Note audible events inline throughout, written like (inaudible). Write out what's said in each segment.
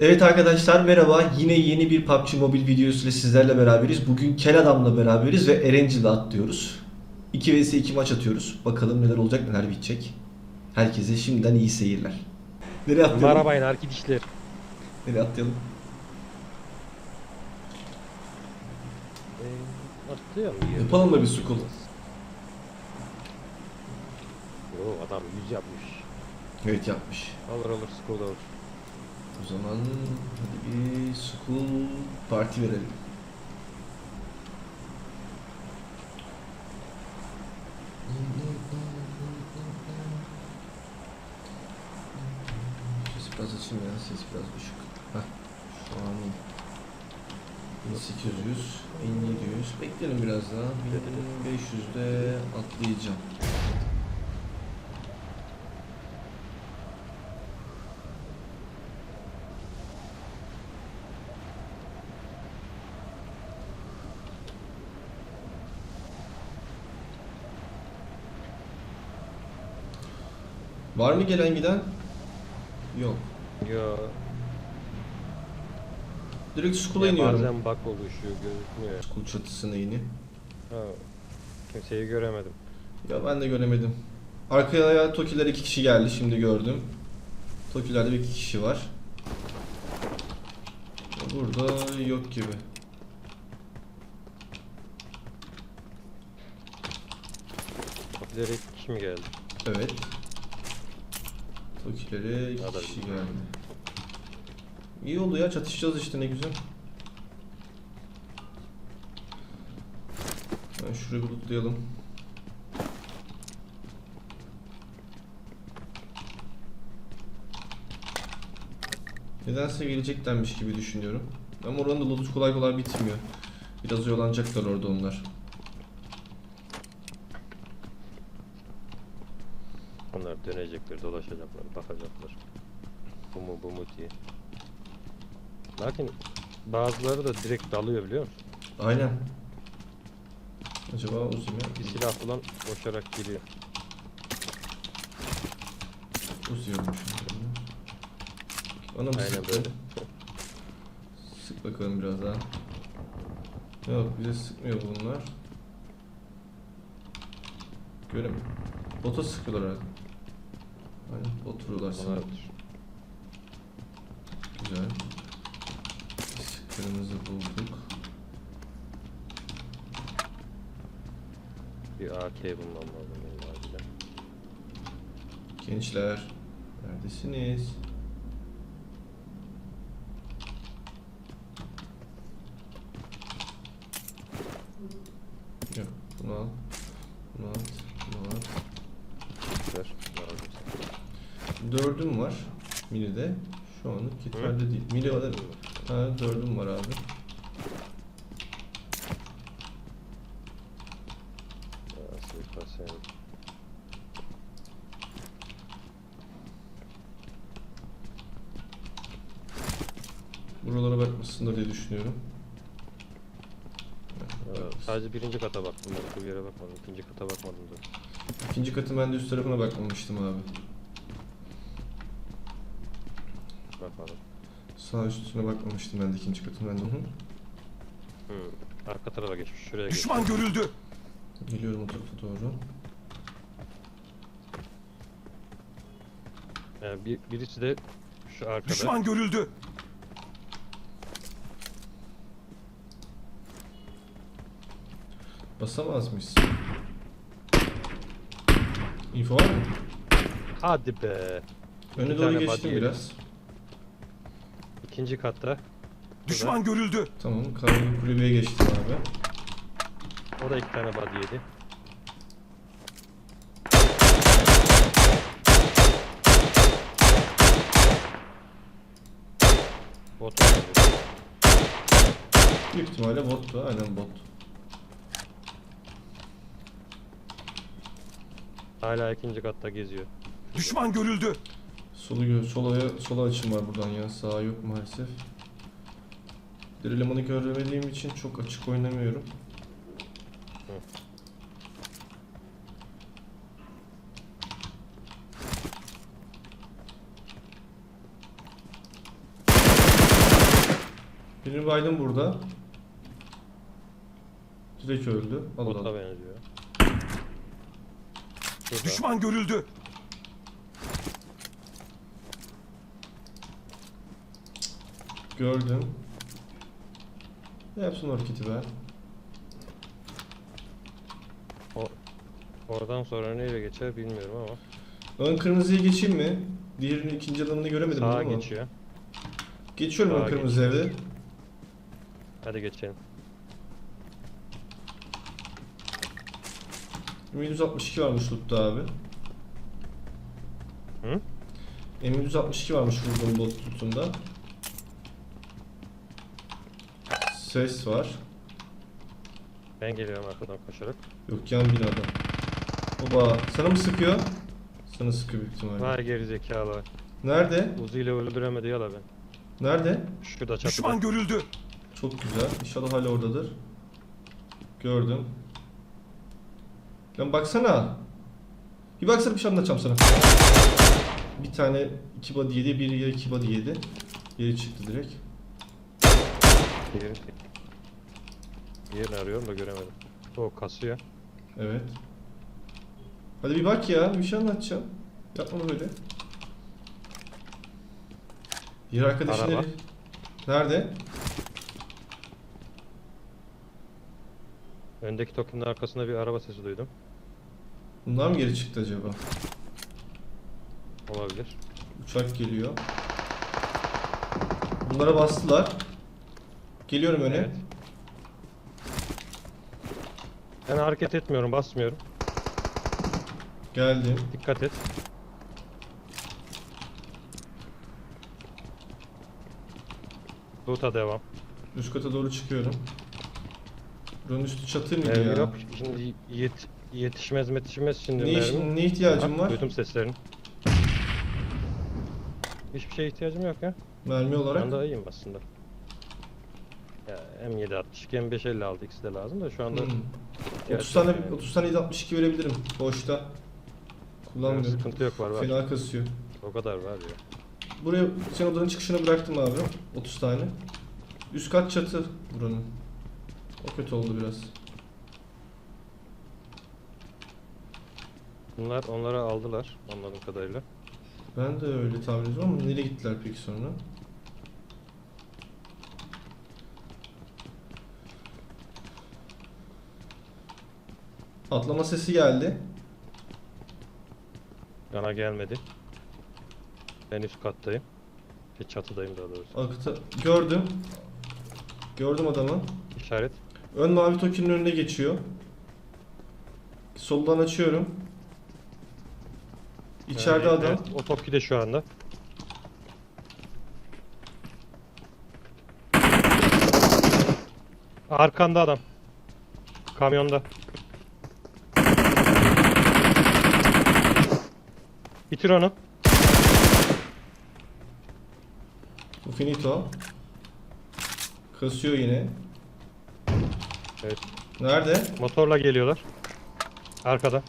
Evet arkadaşlar merhaba. Yine yeni bir PUBG Mobile videosuyla sizlerle beraberiz. Bugün Kel Adam'la beraberiz ve Erencil'de atlıyoruz. 2 vs 2 maç atıyoruz. Bakalım neler olacak neler bitecek. Herkese şimdiden iyi seyirler. Nereye atlayalım? Merhaba arkadaşlar. Nereye atlayalım? Ee, mu? Yapalım da bir sukul. Yo adam 100 yapmış. Evet yapmış. Olur olur school olur. O zaman hadi bir school parti verelim. Ses biraz açayım ya, ses biraz düşük. Heh, şu an 1800, 1700. Bekleyelim biraz daha. 1500'de atlayacağım. Var mı gelen giden? Yok. Yo. Direkt school'a ya iniyorum. bazen bug oluşuyor gözükmüyor. School çatısına inip. Ha. Kimseyi göremedim. Ya ben de göremedim. Arkaya Tokiler iki kişi geldi şimdi gördüm. Tokilerde bir iki kişi var. Burada yok gibi. Kapılara iki kişi mi geldi? Evet. Tokilere iki kişi geldi. İyi oldu ya çatışacağız işte ne güzel. Ben şurayı bir lootlayalım. Nedense geleceklermiş gibi düşünüyorum. Ama oranın da lootu kolay kolay bitmiyor. Biraz oyalanacaklar orada onlar. Onlar dönecekler, dolaşacaklar, bakacaklar. Bu mu bu mu diye. Lakin bazıları da direkt dalıyor biliyor musun? Aynen. Acaba mi? Bir silah falan koşarak geliyor. Uzi olmuş. Ona mı Aynen sıktı? böyle. Sık bakalım biraz daha. Yok bize sıkmıyor bunlar. Görem. Bota sıkıyorlar herhalde. Aynen bot vuruyorlar sana. Güzel. Kırmızı bulduk. Bir AK bulmam lazım benim acilen. Gençler. Neredesiniz? Yok. Bunu al. Bunu at. Bunu at. Ver. lazım. Dördüm var. Mini'de. Yeterli değil. Mini var. Ha dördüm var abi. Buralara bakmasınlar diye düşünüyorum. Sadece birinci kata baktım. Başka bir yere bakmadım. İkinci kata bakmadım da. İkinci katın ben de üst tarafına bakmamıştım abi. Bakmadım. Sağ üstüne bakmamıştım ben de ikinci katın ben de. Hı. Hı. Arka tarafa geçmiş. Şuraya geç. Düşman görüldü. Geliyorum o tarafa doğru. Yani bir, birisi de şu arkada. Düşman görüldü. Basamaz mıyız? Info var mı? Hadi be. Öne Bir doğru tane geçtim body biraz. İkinci katta. Düşman görüldü. Tamam, kahve kulübeye geçtim abi. O da iki tane body yedi. Bot. Büyük ihtimalle bottu, aynen bot. Hala ikinci katta geziyor. Düşman görüldü. Solu gö sola sola açım var buradan ya. Sağ yok maalesef. Bir elemanı göremediğim için çok açık oynamıyorum. Birini baydım burada. Direkt öldü. Allah Bota Allah. benziyor. Şurada. Düşman görüldü. Gördüm. Ne yapsın o hareketi be? Oradan sonra nereye geçer bilmiyorum ama. Ön kırmızıya geçeyim mi? Diğerinin ikinci adamını göremedim Sağa ama. geçiyor. Geçiyorum ön Sağa kırmızı evde. Hadi geçelim. 162 varmış lootta abi. Hı? M162 varmış vurduğum bot lootunda. Ses var. Ben geliyorum arkadan koşarak. Yok yan binada. Oba sana mı sıkıyor? Sana sıkıyor büyük ihtimalle. Vay geri zekalı. Nerede? Uzi ile öldüremedi ya la ben. Nerede? Şurada çatıda. Düşman görüldü. Çok güzel. İnşallah hala oradadır. Gördüm. Lan baksana. Bir baksana bir şey anlatacağım sana. Bir tane iki body yedi, biri ya iki body yedi. Yeri çıktı direkt. Diğeri. Diğerini arıyorum da göremedim. O kasıyor. Evet. Hadi bir bak ya, bir şey anlatacağım. Yapma böyle. Araba. nereye? Nerede? Öndeki tokenin arkasında bir araba sesi duydum. Bunlar mı geri çıktı acaba? Olabilir. Uçak geliyor. Bunlara bastılar. Geliyorum öne. Evet. Ben hareket etmiyorum, basmıyorum. Geldim. Dikkat et. Loot'a devam. Üst kata doğru çıkıyorum. Buranın üstü çatı mıydı Mermi ya? yok. Şimdi yet yetişmez yetişmez şimdi Ne, iş- ne ihtiyacım var? Duydum seslerini. Hiçbir şeye ihtiyacım yok ya. Mermi olarak. Ben daha iyiyim aslında. Ya M762 M556 ikisi de lazım da şu anda Hmm. ihtiyaç 30 tane yok yani. 30 tane 762 verebilirim. Boşta. Yani Kullanmıyorum. sıkıntı yok var var. Fena kasıyor. O kadar var ya. Buraya sen odanın çıkışını bıraktım abi. 30 tane. Üst kat çatı buranın. O kötü oldu biraz. Bunlar onlara aldılar anladığım kadarıyla. Ben de öyle tahmin ediyorum ama nereye gittiler peki sonra? Atlama sesi geldi. Bana gelmedi. Ben üst kattayım. Bir çatıdayım daha doğrusu. Akıta gördüm. Gördüm adamı. İşaret. Ön mavi tokenin önüne geçiyor. Soldan açıyorum. İçeride Yani, adam. evet, o Toki de şu anda. Arkanda adam. Kamyonda. Bitir onu. Bu finito. Kasıyor yine. Evet. Nerede? Motorla geliyorlar. Arkada.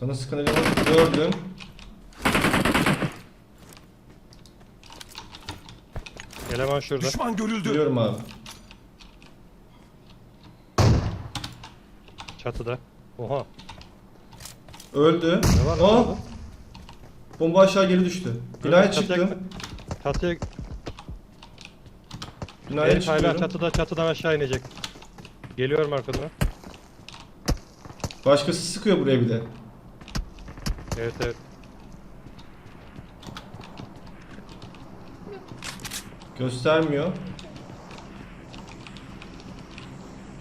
Sana sıkan eleman gördüm. Eleman şurada. Düşman görüldü. Biliyorum abi. Çatıda. Oha. Öldü. Ne var Oh! orada? Bomba aşağı geri düştü. Binaya Çatıya- çıktım. Çatıya Binaya hala çıkıyorum. çatıda çatıdan aşağı inecek. Geliyorum arkadan. Başkası sıkıyor buraya bir de. Evet evet. Göstermiyor.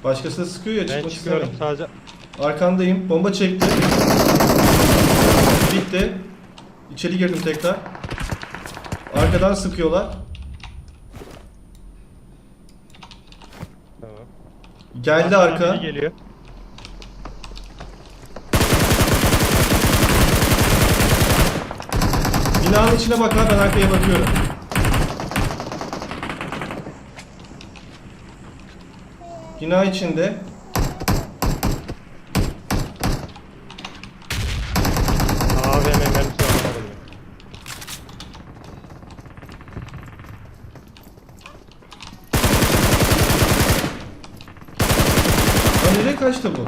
Başkası da sıkıyor ya Ben çıkmak çıkıyorum istemiyorum. sadece. Arkandayım. Bomba çekti. Bitti. İçeri girdim tekrar. Arkadan sıkıyorlar. Tamam. Geldi Arkadan arka. biri geliyor. Binanın içine bak lan ben arkaya bakıyorum. Bina içinde. AVM mermisi var. Nereye kaçtı bu?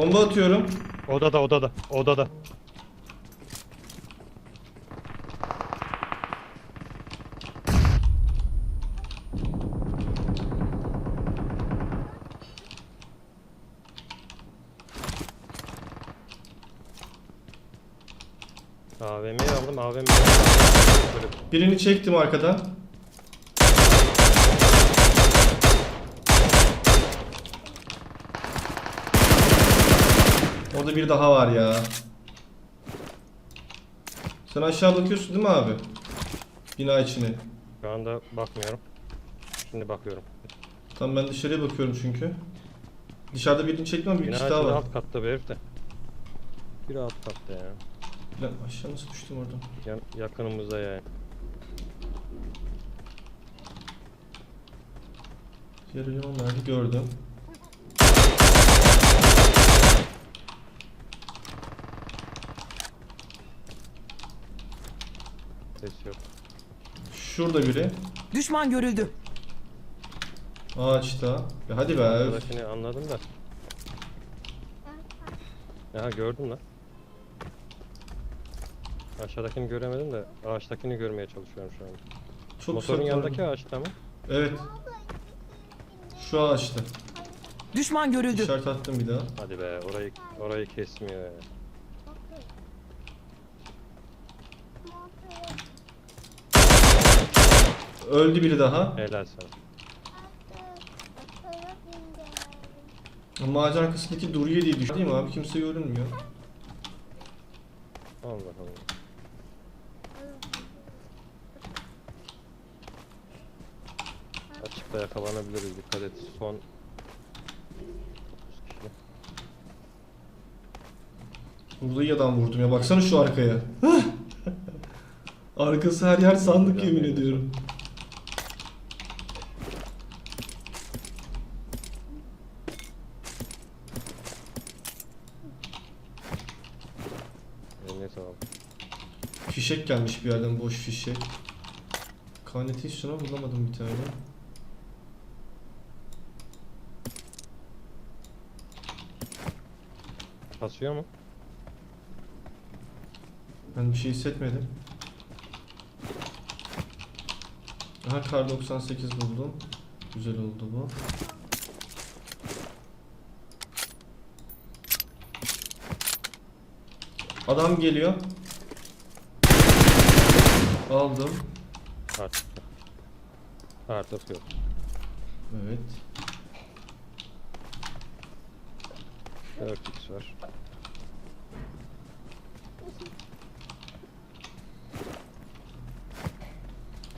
Bomba atıyorum. Odada odada odada. Birini çektim arkadan. Orada bir daha var ya. Sen aşağı bakıyorsun değil mi abi? Bina içine. Şu anda bakmıyorum. Şimdi bakıyorum. Tam ben dışarıya bakıyorum çünkü. Dışarıda birini çektim ama bir Bina kişi daha içinde var. alt katta bir herif de. Biri alt katta ya. Lan aşağı nasıl düştüm oradan? Yan, yakınımızda yani. Yarı yol nerede gördüm. Ses yok. Şurada biri. Düşman görüldü. Ağaçta. Ya hadi be. öf. Arkadakini anladım da. Aha gördüm lan. Aşağıdakini göremedim de ağaçtakini görmeye çalışıyorum şu an. Çok Motorun yanındaki ağaçta mı? Evet. Şu ağaçta. Düşman görüldü. İşaret attım bir daha. Hadi be orayı orayı kesmiyor ya. Öldü biri daha. Helal sana. Ama ağacın arkasındaki Duriye diye düştü değil mi abi? Kimse görünmüyor. Allah Allah. Açıkta yakalanabiliriz dikkat et. Son 9 kişi. Burada iyi adam vurdum ya. Baksana şu arkaya. Arkası her yer sandık yemin ediyorum. Fişek gelmiş bir yerden boş fişek. Kaneti şuna bulamadım bir tane. Kasıyor mu? Ben bir şey hissetmedim. Aha kar 98 buldum. Güzel oldu bu. Adam geliyor. Aldım. Artık. Artık yok. Evet. 4x var.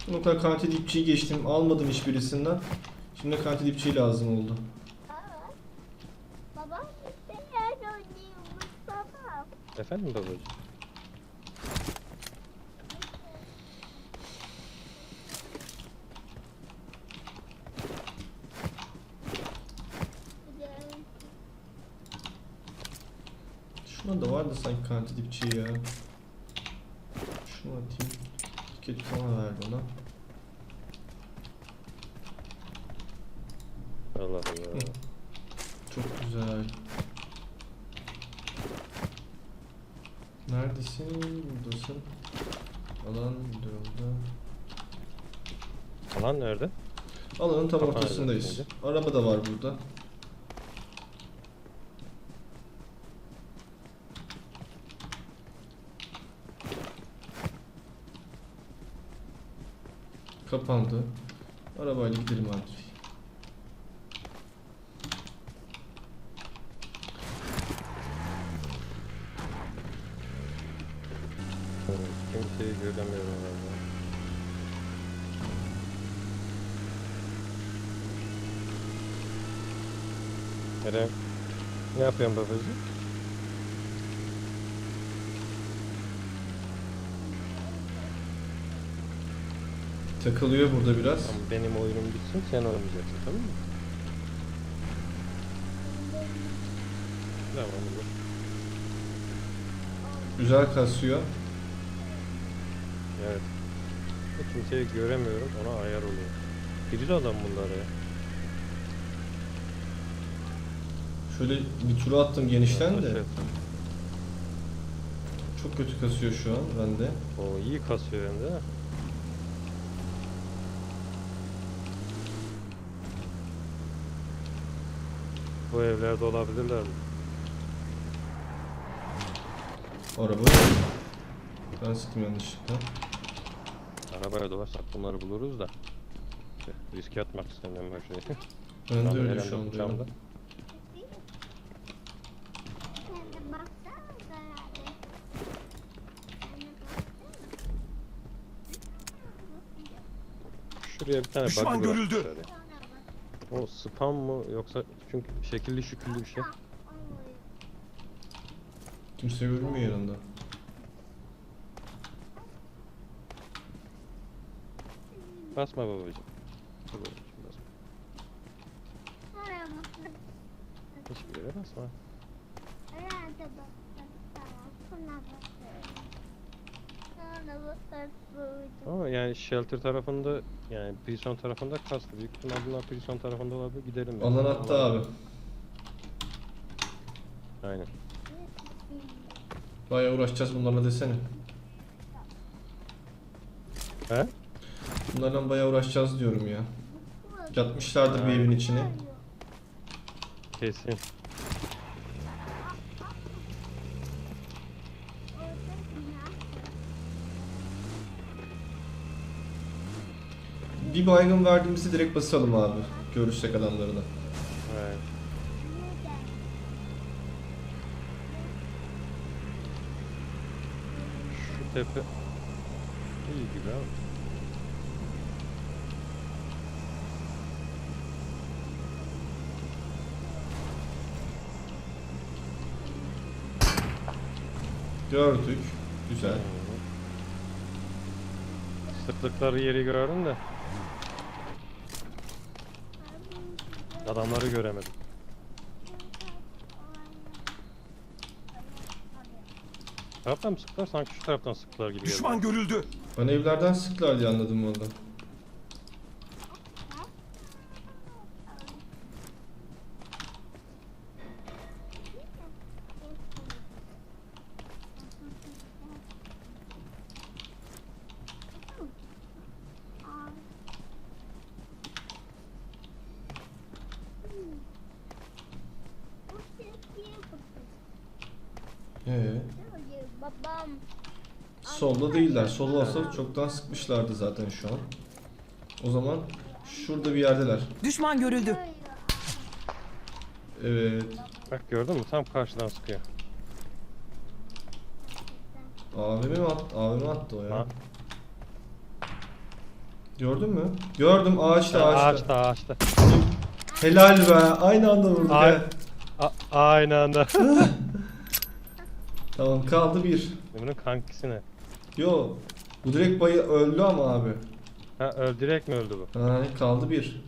Bu kadar kanti dipçiyi geçtim. Almadım hiçbirisinden. Şimdi kanti dipçiyi lazım oldu. Efendim babacığım? Şuna da vardı sanki kanti dipçiyi ya. Şunu atayım. Tiket falan ver bana. Allah Allah. Çok güzel. Neredesin? Buradasın. Alan durumda. Alan nerede? Alanın tam Kapan ortasındayız. Araba da var burada. Kapandı. Arabayla gidelim artık. Kimseyi göremiyorum valla. Eren, ne yapıyorsun babacığım? Takılıyor burada biraz. Tamam benim oyunum bitsin sen oynayacaksın tamam mı? Tamam olur. Güzel kasıyor. Evet. Kimseyi göremiyorum ona ayar oluyor. Biri de adam bunlar ya. Şöyle bir tura attım genişten de. Çok kötü kasıyor şu an bende. O iyi kasıyor hem de. Bu evlerde olabilirler mi? Araba. Ben sıktım yanlışlıkla. Arabaya dolarsak bunları buluruz da. İşte riske atmak istemiyorum her şeyi. Ben de öyle şu anda. baksana. Şuraya bir tane Düşman buggy görüldü. ya. O spam mı yoksa çünkü şekilli şüküllü bir şey. Kimse görünmüyor yanında. Basma babacığım. Basma. Hiçbir yere basma. Buna bakıyorum. Ama yani shelter tarafında yani prison tarafında kastı. Büyük ihtimal bunlar prison tarafında olabilir. Gidelim. ben. Alan attı abi. Aynen. Bayağı uğraşacağız bunlarla desene. He? Bunlarla bayağı uğraşacağız diyorum ya. Yatmışlardır bir evin içine. Kesin. Bir baygın verdiğimizde direkt basalım abi. Görüşsek adamlarına. Evet. Şu tepe iyi gibi abi. Gördük. Güzel. Sıklıkları yeri gördüm de adamları göremedim. Taraftan mı sıktılar? Sanki şu taraftan sıktılar gibi Düşman geldi. görüldü. Bana evlerden sıktılar diye anladım valla. Solda değiller. Sol olsa çoktan sıkmışlardı zaten şu an. O zaman şurada bir yerdeler. Düşman görüldü. Evet. Bak gördün mü? Tam karşıdan sıkıyor. AVM mi attı? AVM attı o ya. Ha. Gördün mü? Gördüm ağaçta ağaçta. Ağaçta ağaçta. Helal be. Aynı anda vurduk Ay- he. A- aynı anda. (laughs) Tamam kaldı bir. Bunun kankisi ne? Yo. Bu direkt bayı öldü ama abi. Ha öl direkt mi öldü bu? Ha, kaldı bir.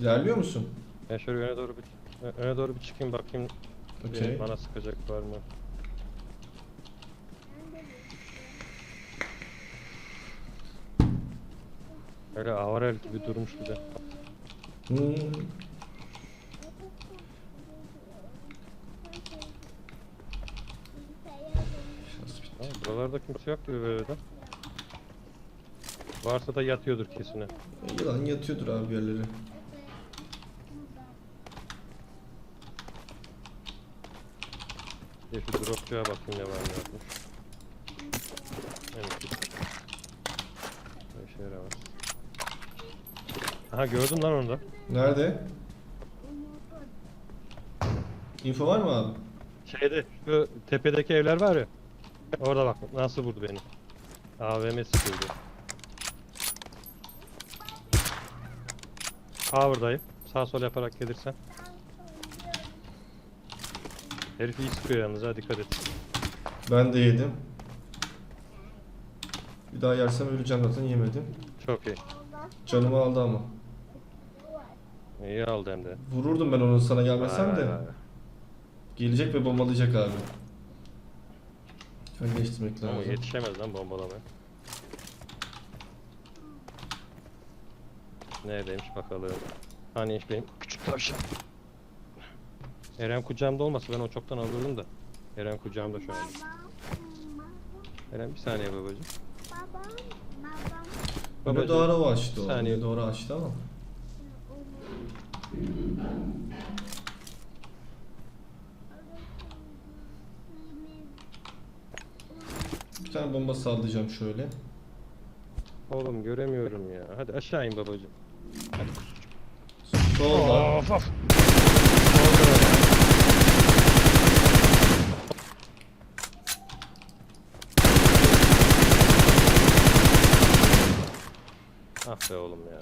İlerliyor musun? Ben şöyle öne doğru bir öne doğru bir çıkayım bakayım. Okey. Ee, Bana sıkacak var mı? Öyle avarel gibi durmuş bir de. Hmm. Şans bitti. Ha, buralarda kimse yok gibi böyle de. Varsa da yatıyordur kesine. Yılan yatıyordur abi yerleri. Bir şu dropçuya bakayım ne var ne yokmuş. Evet. Böyle şeyler var. Aha gördüm lan onu da. Nerede? Info var mı abi? Şeyde şu tepedeki evler var ya. Orada bak nasıl vurdu beni. AVM sıkıldı. Power'dayım. Sağ sol yaparak gelirsen. Herif iyi sıkıyor yalnız ha dikkat et. Ben de yedim. Bir daha yersem öleceğim zaten yemedim. Çok iyi. Canımı aldı ama. İyi aldı hem de. Vururdum ben onu sana gelmesem de. Gelecek ve bombalayacak abi. Önleştirmek Ama lazım. yetişemez lan bombalamaya. Neredeymiş bakalım. Hani benim küçük tavşan. Eren kucağımda olmasa ben o çoktan alırdım da. Eren kucağımda şu an. Eren bir saniye babacığım. Babam. Babam. Doğru açtı o. bir saniye. Doğru açtı ama. Tane bomba sallayacağım şöyle. Oğlum göremiyorum ya. Hadi aşağı in babacığım. Solda. Of of. Ah be oğlum ya.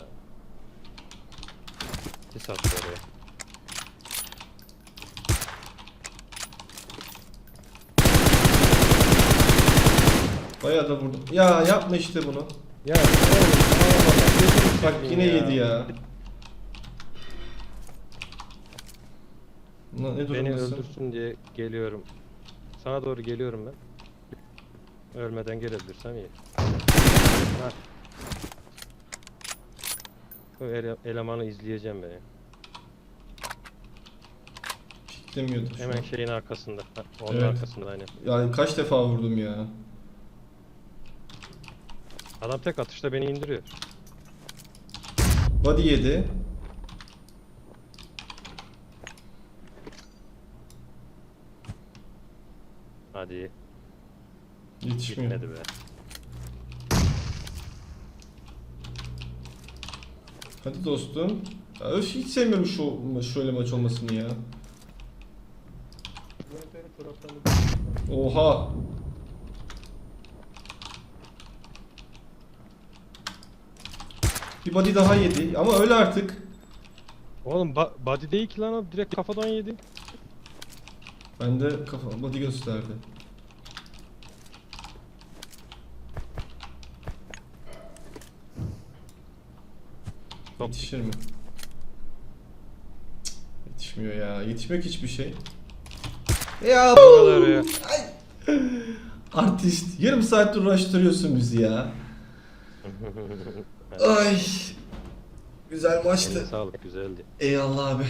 Sis attı oraya. Bayağı da vurdum. Ya yapma işte bunu. Ya oğlum Bak yine yedi ya. Ne, ne Beni durumdasın? öldürsün diye geliyorum. Sana doğru geliyorum ben. Ölmeden gelebilirsem iyi. Ha. Bu ele- elemanı izleyeceğim beni. Demiyordu şu Hemen şeyin arkasında. Ha, onun Evet. arkasında aynen. Yani kaç defa vurdum ya. Adam tek atışta beni indiriyor. Body yedi. Hadi Yetişmiyor. gitmedi be. Hadi dostum. Ya öf hiç sevmiyorum şu şöyle maç olmasını ya. Oha. Bir body daha yedi ama öyle artık. Oğlum ba- body değil ki lan o direkt kafadan yedi. Ben de kafa body gösterdi. Yetişir mi? Yetişmiyor ya. Yetişmek hiçbir şey. Ya Bu ya. Artist. Yarım saattir uğraştırıyorsun bizi ya. (laughs) Ay. Güzel Eline maçtı. sağlık güzeldi. Eyvallah abi.